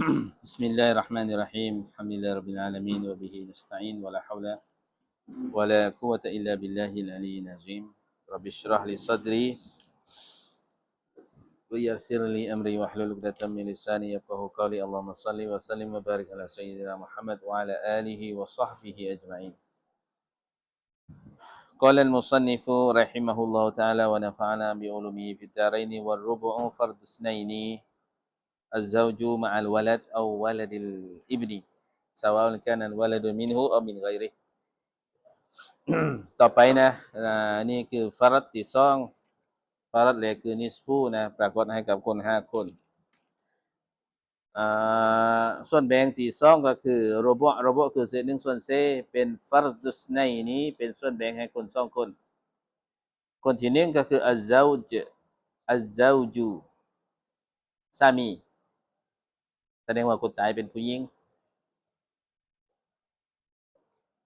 بسم الله الرحمن الرحيم. الحمد لله رب العالمين وبه نستعين ولا حول ولا قوة إلا بالله العلي العظيم. رب اشرح لي صدري ويسر لي أمري واحلل عقدة من لساني يفقهوا قولي. اللهم صل وسلم وبارك على سيدنا محمد وعلى آله وصحبه أجمعين. قال المصنف رحمه الله تعالى ونفعنا بعلومه في الدارين والربع فرد اثنين الزوج مع الولد أو ولد الابن سواء كان الولد منه أو من غيره ต่อไปนะอ่านี่คือฟารัดที่สองฟารัดแรกคือนิสฟูนะปรากฏให้กับคนห้าคนอ่าส่วนแบ่งที่สองก็คือโรบะโรบะคือเศษหนึ่งส่วนเศษเป็นฟารัดุสในนี้เป็นส่วนแบ่งให้คนสองคน คนที่หนึ่งก็คืออัลซาวจอัลซาวจูสามีแส ดงว่าคนตายเป็นผู้หญิง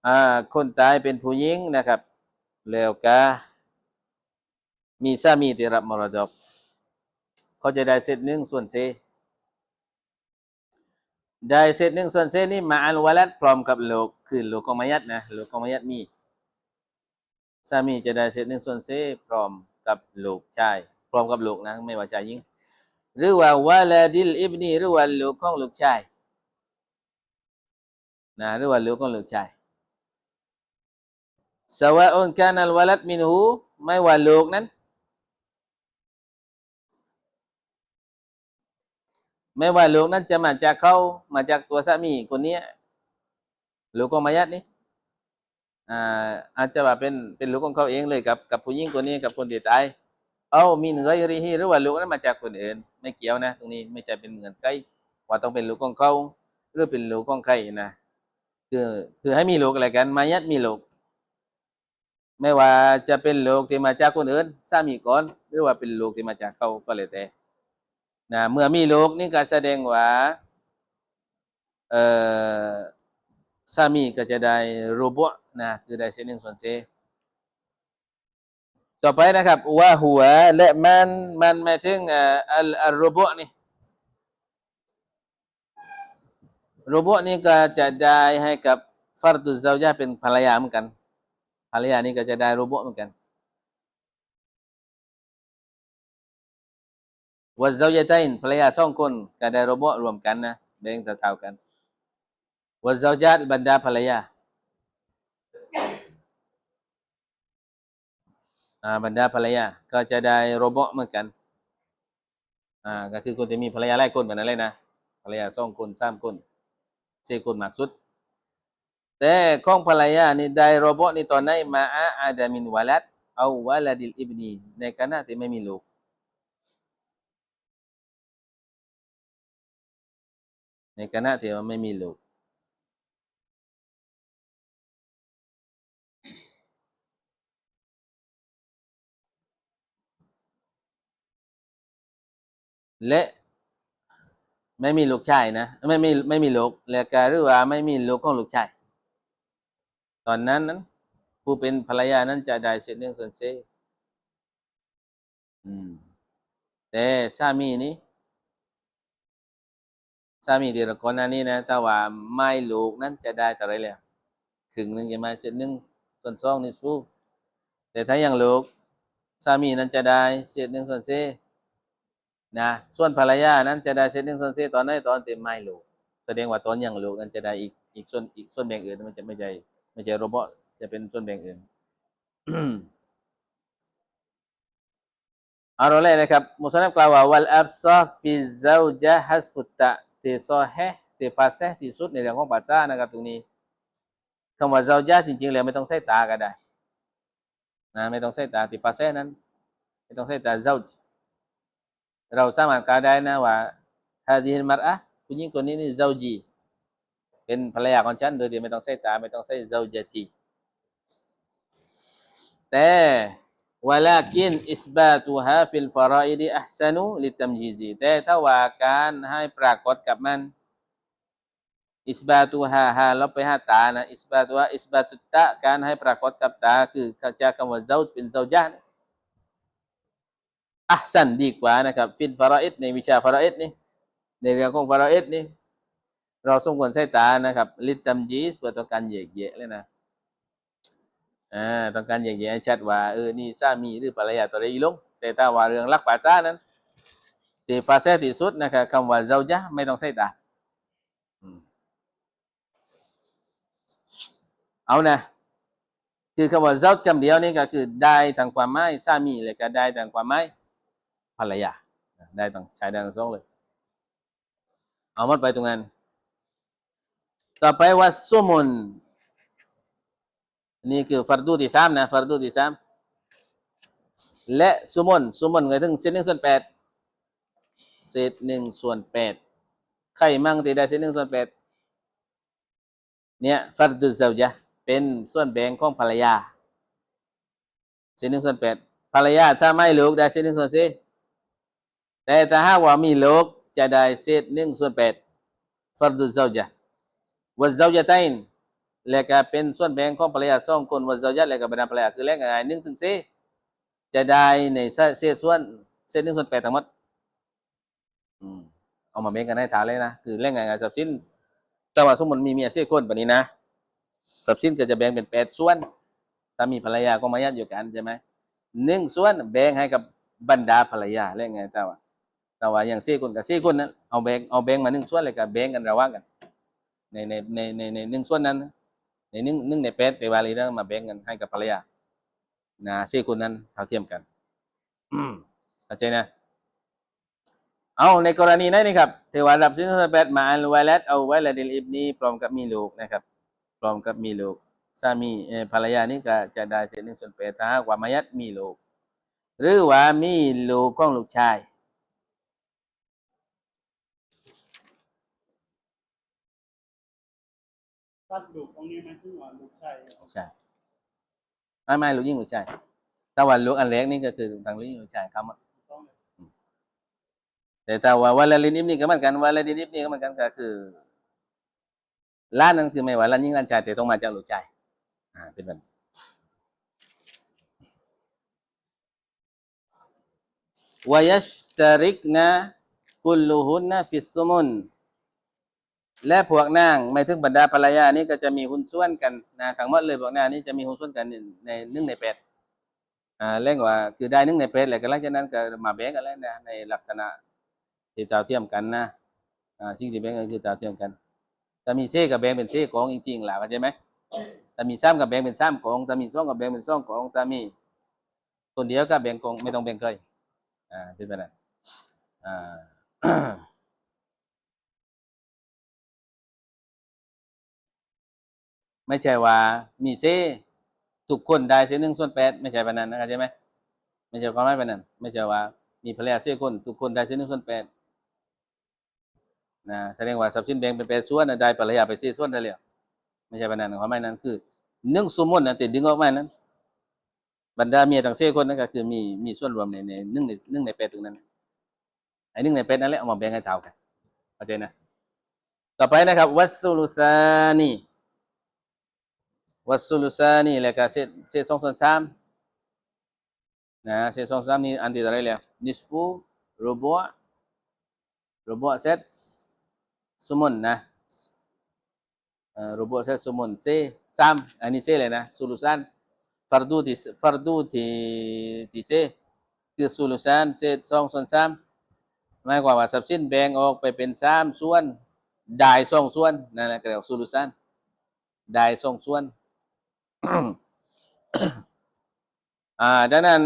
อ่าคนตายเป็นผู้หญิงนะครับ แล้วก็มีสามีที่รับมรดก เขาจะได้เศษหนึ่งส่วนเศษได้เศษหนึ่งส่วนเศษนี่มาอัลวาลัดพร้อมกับโลกคือโลกของมายัดนะโลกของมายัดมีสามีจะได้เศษหนึ่งส่วนเศษพร้อมกับโลกชายพร้อมกับโลกนะไม่ว่าชายหญิง หรือว่าวาลาดิลอิบนีหรือว่าลูกของลูกชายนะหรือว่าลูกของลูกชายสวาอุนกานัลวาลัดมินหูไม่ว่าลูกนั้น ไม่ว่าลูกนั้นจะมาจากเขามาจากตัวสามีคนนี้ลูกของมายัดนี่อาอาจจะว่าเป็นเป็นลูกของเขาเองเลยกับกับผู้หญิงคนนี้กับคนที่ตาย เอามีนื้อรฮีหรือว่าลูกนั้นมาจากคนอื่น ไม่เกี่ยวนะ ตรงนี้ไม่ใช่เป็นเงื่อนไขว่าต้องเป็นลูกของเขาหรือเป็นลูกของใครนะคือคือให้มีลูกอะไรกัน มายัดมีลูกไม่ว่าจะเป็นลูกที่มาจากคนอื่นสามีก่อน หรือว่าเป็นลูกที่มาจากเขาก็เลยแต่นะเมื่อมีลูกนี่ก็แสดงว่าเอ่อสามีก็จะได้รูบะนะคือได้เศษหนึ่งส่วนเศษ ต่อไปนะครับว่าหัวและมันมันหมายถึงอัลอัลรูบะนี่รูบะนี่ก็จะได้ให้กับฟารดุซาวจาเป็นภรรยาเหมือนกันภรรยานี่ก็จะได้รูบะเหมือนกันวัซาวจาตันภรรยาสองคนก็ได้รูบะรวมกันนะแบ่งเท่าๆกันวัซาวจาตบรรดาภรรยา อ่า บรรดาภรรยาก็จะได้โรบอเหมือนกันอ่าก็คือคนที่มีภรรยาหลายคนแบบนั้นเลยนะภรรยาสองคนสามคนสี่คนมากสุด แต่ของภรรยานี่ได้โรบอนี่ตอนไหนมาอาอาดามินวาลัดเอาวาลาดิลอิบนีในขณะที่ไม่มีลูกในขณะที่มันไม่มีลูก และไม่มีลูกชายนะไม่ไมีไม่มีลูกแล้วก็หรือว่าไม่มีลูกของลูกชายตอนนั้นนั้น ผู้เป็นภรรยานั้นจะได้เศษหนึ่งส่วนเศษแต่สามีนี้สามีที่ละคนนั้นนี่นะแต่ว่าไม่ลูกนั้นจะได้เท่ไรแล้วครึ่งหนึ่งจะมาเศษหนึ่งส่วนสองนิสฟูแต่ถ้ายังลูกสามีนั้นจะได้เศษหนึ่งส่วนเศษ นะส่วนภรรยานั้นจะได้เศษหนึ่งส่วนเศษตอนไหนตอนเต็มไม่ลูกแสดงว่าตอนยังลูกนั้นจะได้อีกอีกส่วนอีกส่วนแบ่งอื่นมันจะไม่ใช่ไม่ใช่โรบอทจะเป็นส่วนแบ่งอื่นเอาเราเลยนะครับมุสลิมกล่าวว่าวัลอับซาฟิซาวจาฮัสปุตตะที่ซอเฮที่ฟาเซที่สุดในเรื่องของภาษานะครับตรงนี้คำว่าซาจาจริงๆแล้วไม่ต้องใช้ตาก็ได้นะไม่ต้องใช้ตาที่ฟาเซนั้น ไม่ต้องใช้ตาซาวจ เราสามารถกล่าวได้นะว่าฮาดีฮิมัรอะผู้หญิงคนนี้นี่เจ้าจีเป็นภรรยาของฉันโดยที่ไม่ต้องใช้ตาไม่ต้องใช้เจ้าจตีแต่วลากินอิสบาตุฮาฟิลฟารอิดีอัพซานุลิตัมจีซีแต่ถ้าว่าการให้ปรากฏกับมันอิสบาตุฮาฮาเราไปหาตานะอิสบาตุฮาอิสบาตุตะการให้ปรากฏกับตาคือเขาจะคำว่าเจ้าเป็นเจ้าจาน อัสันดีกว่านะครับ ฟิลฟารอิดในวิชาฟารอิดนี่ในเรื่องของฟารอิดนี่เราสมควรใช้ตานะครับ ลิตตัมจีสเพื่อต้องการแยกแยะเลยนะอ่าต้องการแยกแยะชัดว่าเออนี่สามีหรือภรรยาตัวใดอีลง แต่ถ้าว่าเรื่องรักภาษานั้นที่ภาษาที่สุดนะครับคำว่าเจ้าจ้าไม่ต้องใช้ตาเอานะคือคำว่าเจ้าคำเดียวนี่ก็คือได้ทางความหมายสามีเลยก็ได้ทางความหมาย ภรรยาได้ทั้งใช้ได้ทั้งสองเลย เอาหมดไปตรงนั้น ต่อไปว่าสุมุนนี่คือฟัรดูที่สามนะฟัรดูที่สามและสุมุนสุมุนก็ถึงเศษหนึ่งส่วนแปดเศษหนึ่งส่วนแปดใครมั่งที่ได้เศษหนึ่งส่วนแปดเนี่ยฟัรดูเจ้าจะเป็นส่วนแบ่งของภรรยาเศษหนึ่งส่วนแปดภรรยาถ้าไม่ลูกได้เศษหนึ่งส่วนสี่ แต่ถ้าหากว่ามีลูกจะได้เศษหนึ่งส่วนแปดฟัรดูเจ้าจะวัเจ้าจะตันแล้วก็เป็นส่วนแบ่งของภรรยาสองคนวัเจ้าจะแล้วก็บรรดาภรรยาคือแรงงานหนึ่งถึงสี่จะได้ในเศษส่วนเศษหนึ่งส่วนแปดทั้งหมดเอามาแบ่งกันให้ฐานเลยนะคือแรงงานทรัพย์สินแต่ว่าสมมติมีเมียสี่คนแบบนี้นะทรัพย์สินก็จะแบ่งเป็นแปดส่วนถ้ามีภรรยาก็มายัดอยู่กันใช่ไหมหนึ่งส่วนแบ่งให้กับบรรดาภรรยาแรงงานแต่ว่า แต่ว่าอย่างสี่คนกับสี่คนนั้นเอาแบงเอาแบงมาหนึ่งส่วนเลยก็แบงกันระหว่างกันในในในในในหนึ่งส่วนนั้น ในหนึ่งหนึ่งในแปดแต่ว่าลีนั้นมาแบงกันให้กับภรรยานะสี่คนนั้นเท่าเทียมกันอืมเข้าใจนะเอาในกรณีนั้นนี่ครับเทวารับสินสแปดมาอันไวเลัดเอาไวเลัดิลอิบนีพร้อมกับมีลูกนะครับพร้อมกับมีลูกสามีภรรยานี่ก็จะได้เศษหนึ่งส่วนแปดถ้าหากว่ามายัดมีลูก หรือว่ามีลูกของลูกชาย ตัดลูกตรงนี้มันคือว่าลูกชายใช่ไม่ไม่ลูกยิ่งลูกชายถ้าว่าลูกอันเล็กนี่ก็คือทางลูกยิ่งลูกชายครับต้องเลยแต่ถ้าว่าวาลาลินอิบนี่ก็เหมือนกันวาลาลินอิบนี่ก็เหมือนกันก็คือล้านนั้นคือไม่ว่าล้านยิ่งล้านชายแต่ต้องมาจากลูกชายอ่าเป็นแบบนั้นวายัชตาริกนะกุลลูฮุนนะฟิสซุมุน และพวกนางไม่ถึงบรรดาภรรยานี่ก็จะมีหุ้นส่วนกันนะทั้งหมดเลยพวกนางนี่จะมีหุ้นส่วนกันในหนึ่งในแปดอ่าเรียกว่าคือได้หนึ่งในแปดแล้วก็หลังจากนั้นก็มาแบ่งกันแล้วนะในลักษณะที่เท่าเทียมกันนะอ่าสิ่งที่แบ่งก็คือเท่าเทียมกันถ้ามีเซกับแบ่งเป็นเซกองจริงๆล่ะเข้าใจไหมถ้ามีซ้ำกับแบ่งเป็นซ้ำกองถ้ามีสองกับแบ่งเป็นสองกองถ้ามีคนเดียวก็แบ่งกองไม่ต้องแบ่งเคยอ่าเป็นแบบนั้นอ่า ไม่ใช่ว่ามีเซทุกคนได้เซหนึ่งส่วนแปดไม่ใช่แบบนั้นนะเข้าใจไหมไม่ใช่ความหมายแบบนั้น ไม่ใช่ว่ามีภรรยาเสีคนทุกคนได้เสีหนึ่งส่วนแปดนะแสดงว่าทรัพย์สินแบ่งเป็นแปดส่วนนะได้ภรรยาไปเสีส่วนได้แล้วไม่ใช่แบบนั้นความหมายนั้นคือหนึ่งสมมตินะติดดึงออกมานั้นบรรดาเมียต่างเสีคนนั่นก็คือมีมีส่วนรวมในในหนึ่งในหนึ่งในแปดตรงนั้นไอ้หนึ่งในแปดนั่นแหละเอามาแบ่งให้เท่ากันเข้าใจนะต่อไปนะครับวัสสุลุซานี วัสสุลุซานี่แล้วก็เศษเศษสองส่วนสามนะเศษสองสามนี่อันที่เท่าไรแล้วนิสฟูรูบัวรูบัวเซตสมุนนะรูบัวเซตสมุนเซสามอันนี้เซเลยนะซูลุซันฟัรดูที่ฟัรดูที่ที่เซคือซูลุซันเศษสองส่วนสามหมายความว่าทรัพย์สินแบ่งออกไปเป็นสามส่วนได้สองส่วนนั่นแหละเรียกว่าซูลุซันได้สองส่วน อ่าดังนั้น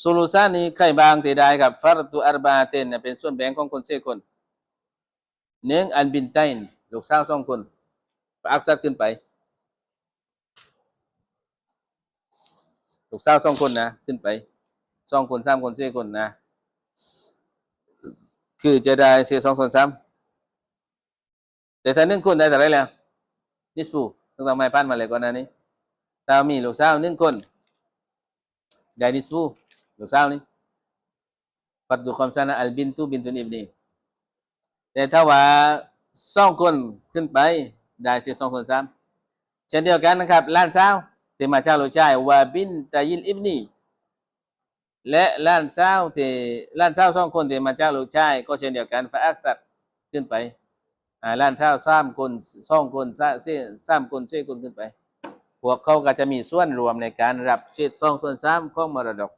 โซลูชันนี้ใครบางที่ได้กับฟารตุอาร์บาเตนเนี่ยเป็นส่วนแบ่งของคนเสียคนหนึ่งอันบินไตน์ลูกสาวสองคนอักษัตขึ้นไป ลูกสาวสองคนนะ ขึ้นไปสองคนสามคนเสียคนนะ คือจะได้เสียสองส่วนสามแต่ถ้าหนึ่งคนได้แต่ไรแล้วนิสปู ตั้งไม่พันมาเลยก่อนน้านี้ถ้ามีลูกสาวหนึ่งคนไดนิสฟูลูกสาวนี่ฟัดดูความสนะอัลบินตูบินตุนอิบนีแต่ถ้าว่าสองคนขึ้นไปได้เสียสองคนสามเช่นเดียวกันนะครับล้านสาวที่มาเจ้าลูกชายว่าบินตายินอิบนีและล้านสาวที่ล้านสาวสองคนที่มาเจ้าลูกชายก็เช่นเดียวกันฟาอักษัตขึ้นไป ล้านเช่าสามคนสองคนสะเสสามคนสี่คนขึ้นไปพวกเขาก็จะมีส่วนรวมในการรับเศษสองส่วนสามของมรดก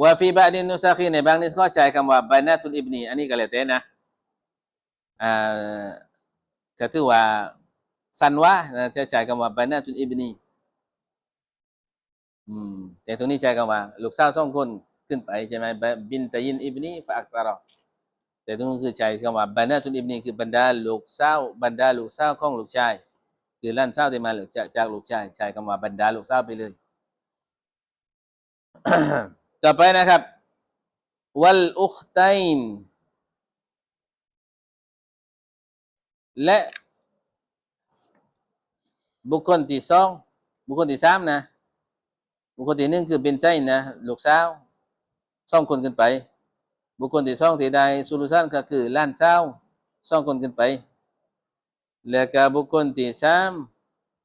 ว่าฟีบะดินนุสาคีในบางนิสก็ใช้คำว่าบานาตุลอิบนีอันนี้ก็แล้วแต่นะอ่าก็ถือว่าสันวะจะใช้คำว่าบานาตุลอิบนีอืมแต่ตรงนี้ใช้คำว่า ลูกสาวสองคนขึ้นไปใช่ไหมบินตะยินอิบนีฟะอักษรอ แต่ตรงนี้คือใช้คำว่าบรรดาตุนอิบนีคือบรรดาลูกสาบรรดาลูกสาของลูกชาย คือล้านสาที่มาจากจากลูกชายใช้คำว่าบรรดาลูกสาไปเลย ต่อไปนะครับ วัลอุคตัยนและบุคคลที่สองบุคคลที่สามนะ บุคคลที่หนึ่งคือเป็นไตนะลูกสาวสองคนขึ้นไป บุคคลที่สองที่ได้สุลุสันก็คือล้านเจ้าสองคนขึ้นไป แล้วก็บุคคลที่สาม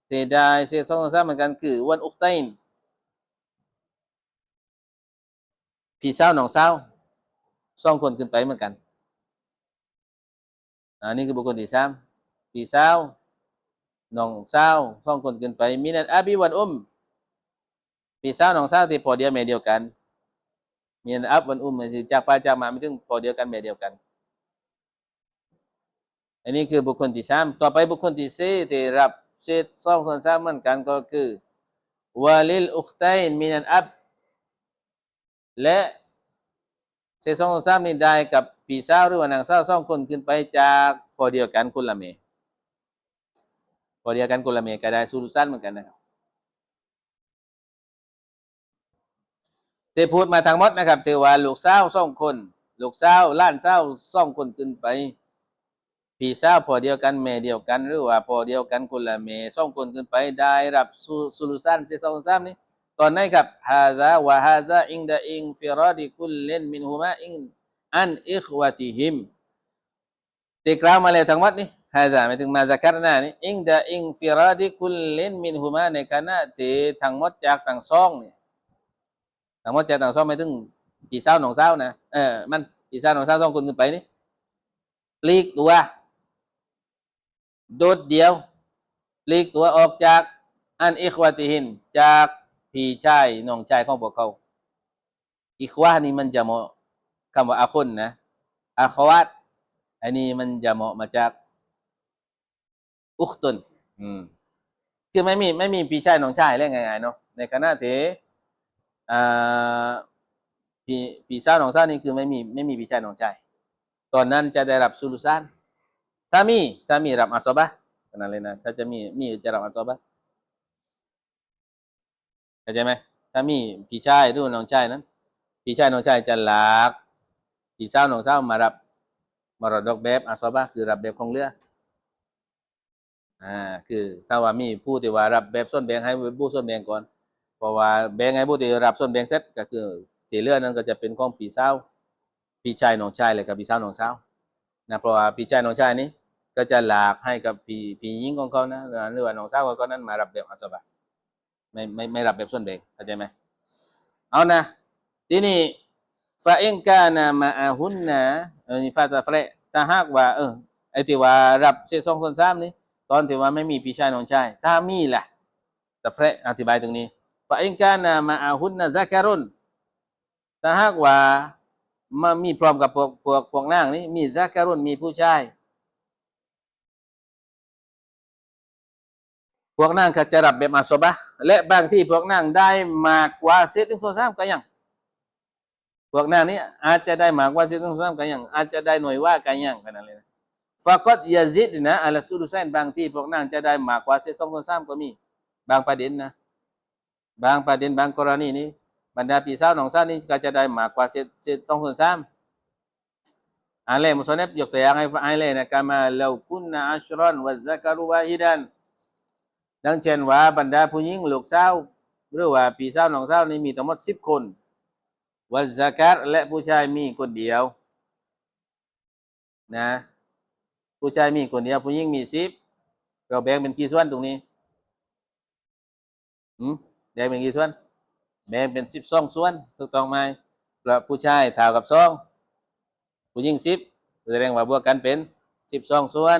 ที่ได้เสียสองสามเหมือนกันคือวันอุกไตนพี่สาวน้องสาวสองคนขึ้นไปเหมือนกันอันนี้คือบุคคลที่สามพี่สาวน้องสาวสองคนขึ้นไปมินันอาบีวันอุมพี่สาวน้องสาวที่พอเดียวแม่เดียวกัน มีอับวันอุ้มือจากไปจากมาไม่ถึงพอเดียวกันแม่เดียวกัน อันนี้คือบุคคลที่สามต่อไปบุคคลที่สี่ที่รับเศษสองส่วนสามเหมือนกันก็คือวาลิลอุคตัยนมินันอับและเศษสองส่วนสามนี้ได้กับพี่สาวหรือว่านางสาวสองคนขึ้นไปจากพอเดียวกันคนละเมพอเดียวกันคนละเมก็ได้สูรุสันเหมือนกันนะครับ ที่พูดมาทั้งหมดนะครับถือว่าลูกสาวสองคน ลูกสาวล้านสาวสองคนขึ้นไปพี่สาวพอเดียวกันแม่เดียวกัน หรือว่าพอเดียวกันคนละแม่สองคนขึ้นไปได้รับสุลุสันเสสองสามนี้ตอนไหนครับฮาซาวะฮาซาอิงดาอิงฟิรอดิกุลเลนมินฮุมาอิงอันอิควาติฮิมที่กล่าวมาแล้วทั้งหมดนี้ฮาซาหมายถึงมาจากรนานี่อิงดาอิงฟิรอดิกุลเลนมินฮุมาในขณะที่ทั้งหมดจากทั้งสองนี่ ทั้งหมดใจต่างซ้อมไม่ถึงพี่สาหนองสานะเออมันพี่สาหนองสาวสองคนขึ้นไปนี่ปลีกตัวโดดเดียวปลีกตัวออกจากอันอิควาติหินจากพี่ชายน้องชายของพวกเขาอิควานี่มันจะเหมาะคำว่าอาคนนะอาควัตอันนี้มันจะเหมาะมาจากอุคตุนอืมคือไม่มีไม่มีพี่ชายน้องชายเรื่องง่ายๆเนาะในขณะที่ อ่าพี่พี่สาวน้องสาวนี่คือไม่มีไม่มีพี่ชายน้องชายตอนนั้นจะได้รับสุลุซานถ้ามีถ้ามีรับอัสบะขนาดเลยนะถ้าจะมีมีจะรับอัสบะเข้าใจไหมถ้ามีพี่ชายหรือว่าน้องชายนั้นพี่ชายน้องชายจะหลักพี่สาวน้องสาวมารับมรดกแบบอัสบะคือรับแบบของเรืออ่าคือถ้าว่ามีผู้ที่ว่ารับแบบส่วนแบงให้ผู้ส่วนแบงก่อน เพราะว่าแบงให้ผู้ที่รับส่วนแบงเสร็จก็คือที่เหลือนั้นก็จะเป็นของพี่สาวพี่ชายน้องชายเลยกับพี่สาวน้องสาวนะเพราะว่าพี่ชายน้องชายนี้ก็จะหลากให้กับพี่พี่หญิงของเขานะหรือว่าน้องสาวของเขานั้นมารับแบบอัศบะไม่ไม่ไม่รับแบบส่วนแบ่งเข้าใจไหมเอานะทีนี้ฟาเองกานะมาอาหุนนะเออนี่ฟาตาเฟรถ้าหากว่า เออไอ้ที่ว่ารับเศษสองส่วนสามนี้ตอนที่ว่าไม่มีพี่ชายน้องชายถ้ามีล่ะตาเฟรอธิบายตรงนี้ ฟาอินกานะมาอาหุนนะซักการุนถ้าหากว่ามามีพร้อมกับพวกพวกพวกนางนี้มีซักการุนมีผู้ชายพวกนางก็จะรับแบบอาสบะและบางที่พวกนางได้มากกว่าเศษหนึ่งส่วนสามก็ยังพวกนางนี้อาจจะได้มากกว่าเศษหนึ่งส่วนสามก็ยังอาจจะได้หน่วยว่าก็ยังขนาดเลยนะฟากอดยาซิดนะอัลสุลุไซนบางที่พวกนางจะได้มากกว่าเศษสองส่วนสามก็มีบางประเด็นนะ บางประเด็นบางกรณีนี้บรรดาพี่สาวน้องสาวนี่ก็จะได้มากกว่าเศษเศษสองส่วนสามอันแรกมุสลิมยกตัวอย่างให้ฟังเลยนะกามาเลวกุนนะอัชรอนวัซะกรุวาฮิดันดังเช่นว่าบรรดาผู้หญิงลูกสาวหรือว่าพี่สาวน้องสาวนี่มีทั้งหมดสิบคนวัซะการและผู้ชายมีคนเดียวนะผู้ชายมีคนเดียวผู้หญิงมีสิบเราแบ่งเป็นกี่ส่วนตรงนี้อืม งเป็นกี่ส่วน แบ่งเป็นสิบสองส่วน ถูกต้องไหมเราผู้ชายเท่ากับสองผู้หญิงสิบแสดงว่าบวกกันเป็นสิบสองส่วน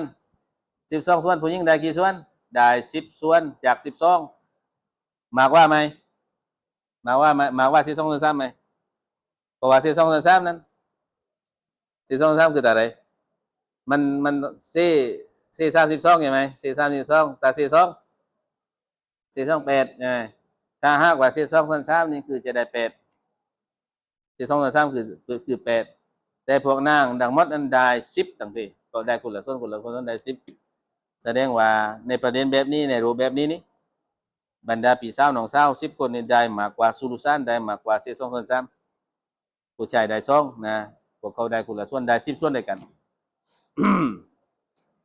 สิบสองส่วน ผู้หญิงได้กี่ส่วน ได้สิบส่วนจากสิบสองมากว่าไหมมากว่าไหมมากว่าสิบสองส่วนสามไหมเพราะว่าสิบสองส่วนสามนั้นสิบสองส่วนสามคืออะไรมันมันเซเซสามสิบสองใช่ไหมเซสามสิบสองแต่เซสองเซสองแปดไง ถ้าหากว่าเซสองส่วนสามนี่คือจะได้แปดเซสองส่วนสามคือคือแปดแต่พวกนางดังมดนั้นได้สิบต่างทีก็ได้คนละส่วนคนละคนละได้สิบแสดงว่าในประเด็นแบบนี้ในรูปแบบนี้นี่บรรดาปีสาวน้องสาวสิบคนนี่ได้มากกว่าซูรุซานได้มากกว่าเซสองส่วนสามผู้ชายได้สองนะพวกเขาได้คนละส่วนได้สิบส่วนด้วยกัน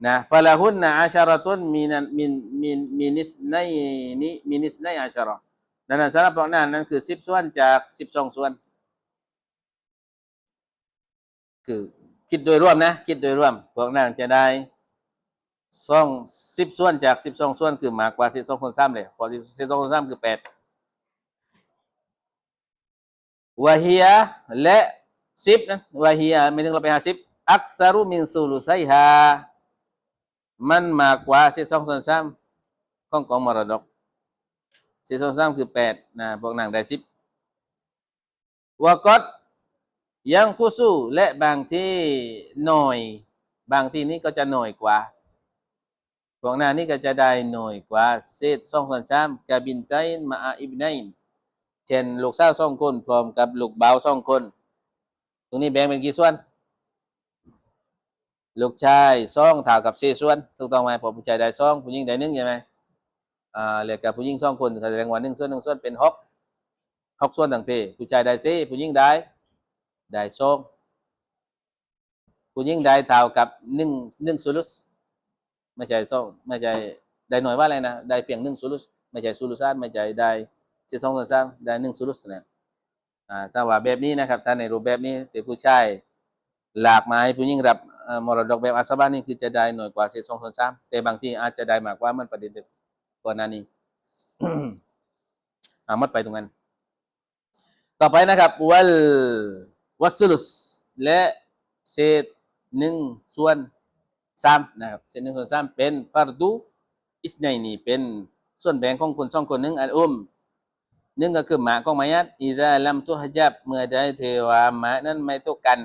นะฟะละฮุนนะอาชาระตุนมินมินมินมินิสไนนิมินิสไนอาชาระ ดังนั้นสำหรับพวกนั้นนั่นคือสิบส่วนจากสิบสองส่วน คือคิดโดยรวมนะ คิดโดยรวม พวกนั้นจะได้สองสิบส่วนจากสิบสองส่วนคือมากกว่าสิบสองส่วนสามเลยพอสิบสิบสองส่วนสามคือแปดวะฮียะและสิบนะวะฮียะไม่ถึงเราไปหาสิบอักษรุมินซูลุไซฮามันมากกว่าสิบสองส่วนสามของกองมรดก สิบสองสามคือแปดนะพวกนางได้สิบวกอดยังกุสู้และบางที่หน่อย บางที่นี่ก็จะหน่อยกว่าพวกนั้นนี่ก็จะได้หน่อยกว่าเศษสองส่วนสามกาบินไตนมาอิบไนน์เช่นลูกสาวสองคนพร้อมกับลูกบ่าวสองคน ตรงนี้แบ่งเป็นกี่ส่วน ลูกชายสองเท่ากับสี่ส่วนถูกต้องไหมผู้ชายได้สองผู้หญิงได้หนึ่งใช่ไหม อ่าเหลือกับผู้หญิงสองคนแสดงว่าหนึ่งส่วนหนึ่งส่วนเป็นหกหกส่วนต่างเพผู้ชายได้สี่ผู้หญิงได้ได้สองผู้หญิงได้เท่ากับหนึ่งหนึ่งสุลุสไม่ใช่สองไม่ใช่ได้หน่อยว่าอะไรนะได้เพียงหนึ่งสุลุสไม่ใช่สุลุสานไม่ใช่ได้สิบสองส่วนสามได้หนึ่งสุลุสนะอ่าถ้าว่าแบบนี้นะครับถ้าในรูปแบบนี้แต่ผู้ชายหลากหลายผู้หญิงรับมรดกแบบอาสบานี่คือจะได้หน่อยกว่าเศษสองส่วนสามแต่บางที่อาจจะได้มากกว่ามันประเด็น ก่อนหน้านี้อามัดไปตรงนั้น ต่อไปนะครับวัลวัสลุสและเศษหนึ่งส่วนสามนะครับเศษหนึ่งส่วนสามเป็นฟารดูอิสไนนี่เป็นส่วนแบ่งของคนสองคนหนึ่งอัลอุมหนึ่งก็คือหมาของมายัดอิซาลัมตุฮจับเมื่อใดเทวาหมานั้นไม่ท่ากัน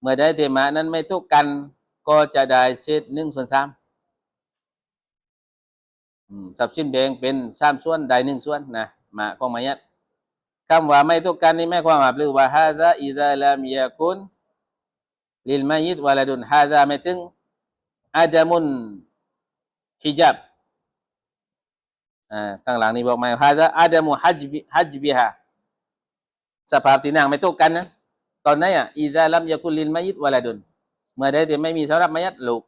เมื่อใดเทหมานั้นไม่ท่ากัน ก็จะได้เศษหนึ่งส่วนสาม ทรัพย์สินแบ่งเป็นสามส่วนได้หนึ่งส่วนนะมาของมายัดคำว่าไม่เท่ากันนี่ไม่ความหมายหรือว่าฮาซาอิซาลัมยากุนลิลมายิดวะลาดุนฮาซาไม่ถึงอาดามุนฮิจับอ่าข้างหลังนี้บอกมาฮาซาอาดามุฮัจบิฮัจบิฮาสภาพที่นางไม่เท่ากันนะตอนนั้นอะอิซาลัมยากุลินมายิดวะลาดุนเมื่อใดที่ไม่มีสำหรับมายัดลูก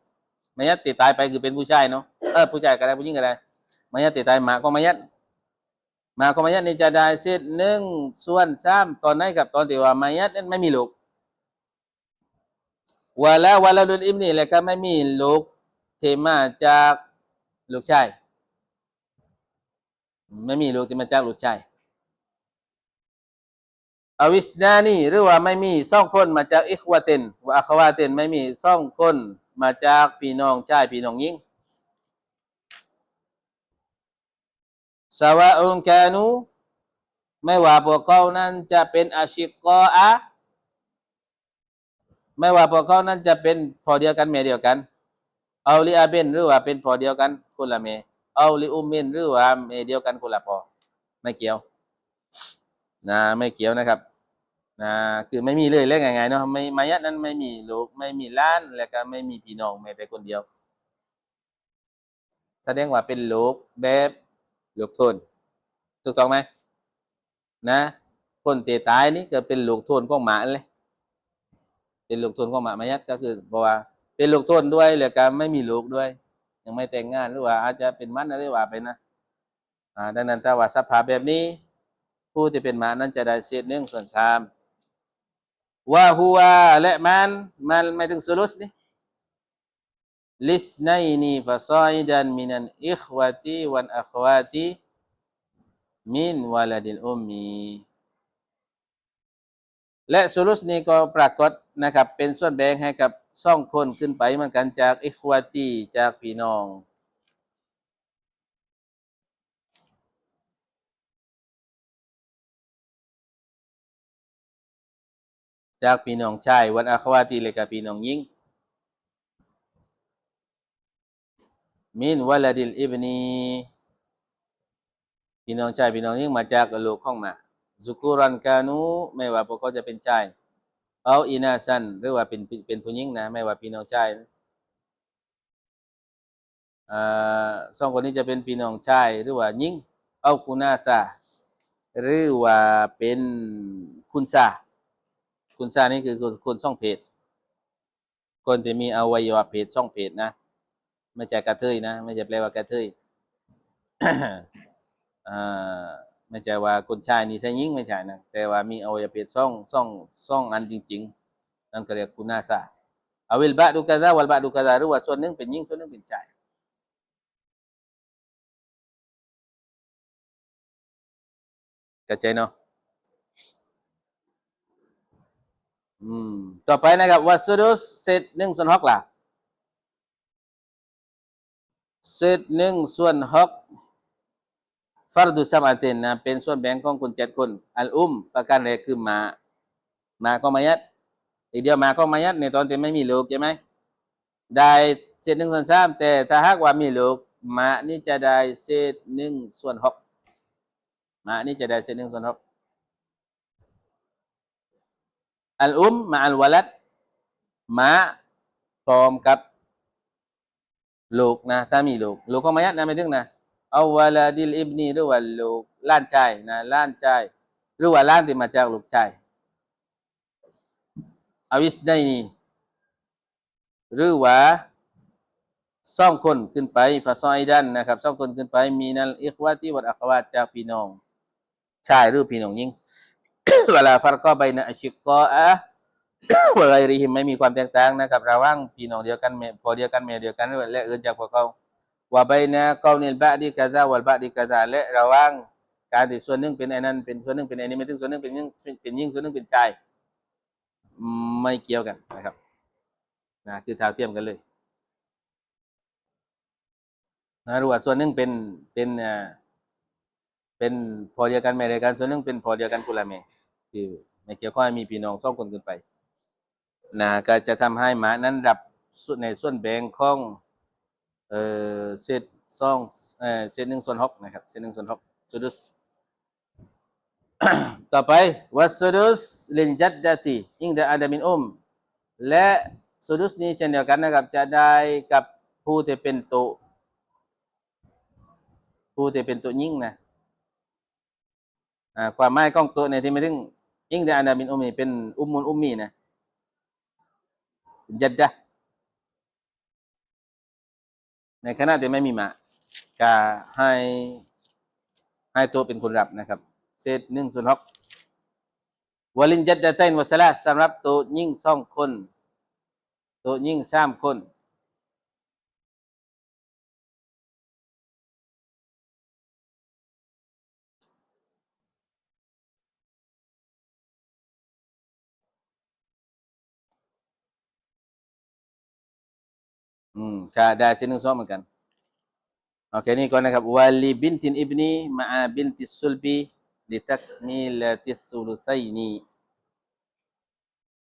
มายัดติดตายไปคือเป็นผู้ชายเนาะเออผู้ชายก็ได้ผู้หญิงก็ได้ มายัดติดตายหมาก็มายัดหมาก็มายัดนี่จะได้เศษหนึ่งส่วนสามตอนไหนกับตอนที่ว่ามายัดนั้นไม่มีลูกวะแล้ววะลาดุนอิมนี่แหละก็ไม่มีลูกเทมาจากลูกชายไม่มีลูกที่มาจากลูกชายอวิสนานี่หรือว่าไม่มีสองคนมาจากอิควาเตนว่าอัควาเตนไม่มีสองคนมาจากพี่น้องชายพี่น้องหญิง สวะอุนกานูไม่ว่าพวกเขานั้นจะเป็นอาชิกออะไม่ว่าพวกเขานั้นจะเป็นพอเดียวกันแม่เดียวกันเอาลิอาเบนหรือว่าเป็นพอเดียวกันคนละแม่เอาลิอุมเมนหรือว่าแม่เดียวกันคนละพอไม่เกี่ยวนะไม่เกี่ยวนะครับนะคือไม่มีเลยเรื่องไงๆเนาะไม่มายัดนั้นไม่มีลูกไม่มีล้านแล้วก็ไม่มีพี่น้องแม้แต่คนเดียว แสดงว่าเป็นลูกแบบ ลูกทนถูกต้องไหมนะ คนเตตายนี่ก็เป็นลูกทนของหมาเลยเป็นลูกทนของหมามายัดก็คือบอกว่า เป็นลูกทนด้วยแล้วก็ไม่มีลูกด้วย ยังไม่แต่งงานหรือว่า อาจจะเป็นมันอะไรว่าไปนะอ่าดังนั้นถ้าว่าสภาพแบบนี้ ผู้ที่เป็นหมานั้นจะได้เศษหนึ่งส่วนสามว่าหัวและมันมันไม่ถึงสุลุสนี่ ลิสไนนีฟาซอยดันมินันอิขวาตีวันอัควาตีมินวาลาดิลอุมมีและซูลุสนี้ก็ปรากฏนะครับ เป็นส่วนแบ่งให้กับซ่องคนขึ้นไปเหมือนกันจากอิควาตีจากพี่น้องจากพี่น้องชายวันอาควาตีเลยกับพี่น้องหญิง มินวะลาดิลอิบนีพี่น้องชายพี่น้องหญิงมาจากลูกของมาซุกุรันกานูไม่ว่าพวกเขาจะเป็นชายเอาอินาซันหรือว่าเป็นเป็นผู้หญิงนะไม่ว่าพี่น้องชายอ่าสองคนนี้จะเป็นพี่น้องชายหรือว่าหญิงเอาคุนาซาหรือว่าเป็นคุณซาคุณซานี่คือคนคนสองเพศคนที่มีอวัยวะเพศสองเพศนะ ไม่ใช่กระเทยนะ ไม่ใช่แปลว่ากระเทยอ่าไม่ใช่ว่าคนชายนี่ใช่ยิ่งไม่ใช่นะแต่ว่ามีอวัยวะเพศซ่องซ่องซ่องอันจริง ๆ นั่นก็เรียกคุณาซาอาวิลบะดูกาซาวัลบะดูกาซาหรือว่าส่วนหนึ่งเป็นยิ่งส่วนหนึ่งเป็นชายเข้าใจเนาะอืมต่อไปนะครับวัสดุเศษหนึ่งส่วนหกล่ะ เศษหนึ่งส่วนหกฟารดุสมอาตินนะเป็นส่วนแบ่งของคนเจ็ดคน อัลอุมประการแรกคือมามาก็มายัดอีกเดียวมาก็มายัดในตอนที่ไม่มีลูกใช่ไหมได้เศษหนึ่งส่วนสามแต่ถ้าหากว่ามีลูกมานี่จะได้เศษหนึ่งส่วนหกมานี่จะได้เศษหนึ่งส่วนหกอัลอุมมาอัลวะลัดมาพร้อมกับ ลูกนะถ้ามีลูกลูกก็มายัดนะไม่ถึงนะเอาวลาดิลอิบนีหรือว่าลูกล้านชายนะล้านชายหรือว่าล้านที่มาจากลูกชายอาวิสไดนีหรือว่าสองคนขึ้นไปฟาซอยดันนะครับสองคนขึ้นไปมีนัลอิควาติวัดอัควาจากพี่น้องชายหรือพี่น้องหญิงเวลาฟารกอใบนะอชิกกออะ วะไกริฮิมไม่มีความแตกต่างนะครับระหว่างพี่น้องเดียวกันแม่พอเดียวกันแม่เดียวกันและอื่นจากพวกเขาว่าใบนะกอนิลบะดีกาซาวัลบะดีกาซาและระหว่างการที่ส่วนหนึ่งเป็นไอ้นั้นเป็นส่วนหนึ่งเป็นไอ้นี้ไม่ถึงส่วนหนึ่งเป็นยิ่งเป็นยิ่งส่วนหนึ่งเป็นชายไม่เกี่ยวกันนะครับนะคือเท่าเทียมกันเลยนะรู้ว่าส่วนหนึ่งเป็นเป็นอ่าเป็นพอเดียวกันแม่เดียวกันส่วนหนึ่งเป็นพอเดียวกันกุละแม่คือไม่เกี่ยวข้องมีพี่น้องสองคนขึ้นไป นะก็จะทำให้หมานั้นรับในส่วนแบ่งของเอ่อเศษสองเอ่อเศษหนึ่งส่วนหกนะครับเศษหนึ่งส่วนหกสุดุสต่อไปวัสสุดุสลินจัดดาติยิ่งแต่อาดามินอุมและสุดุสนี้เช่นเดียวกันนะครับจะได้กับผู้ที่เป็นตุผู้ที่เป็นตุยิ่งนะความหมายของตุในที่ไม่ถึงยิ่งแต่อาดามินอุมนี่เป็นอุมมุลอุมมีนะ จัดดะในขณะที่ไม่มีหมาก็ให้ให้ตัวเป็นคนรับนะครับเศษหนึ่งส่วนหกวลินจัดดะเต้นวสละสำหรับตัวยิ่งสองคนตัวยิ่งสามคน Hmm, ada sini semua makan. Okey ni kau nak wali bintin ibni ma'a binti sulbi li takmilati thulutsaini.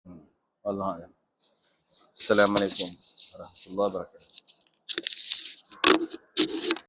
Hmm. Allah alam. Assalamualaikum warahmatullahi wabarakatuh.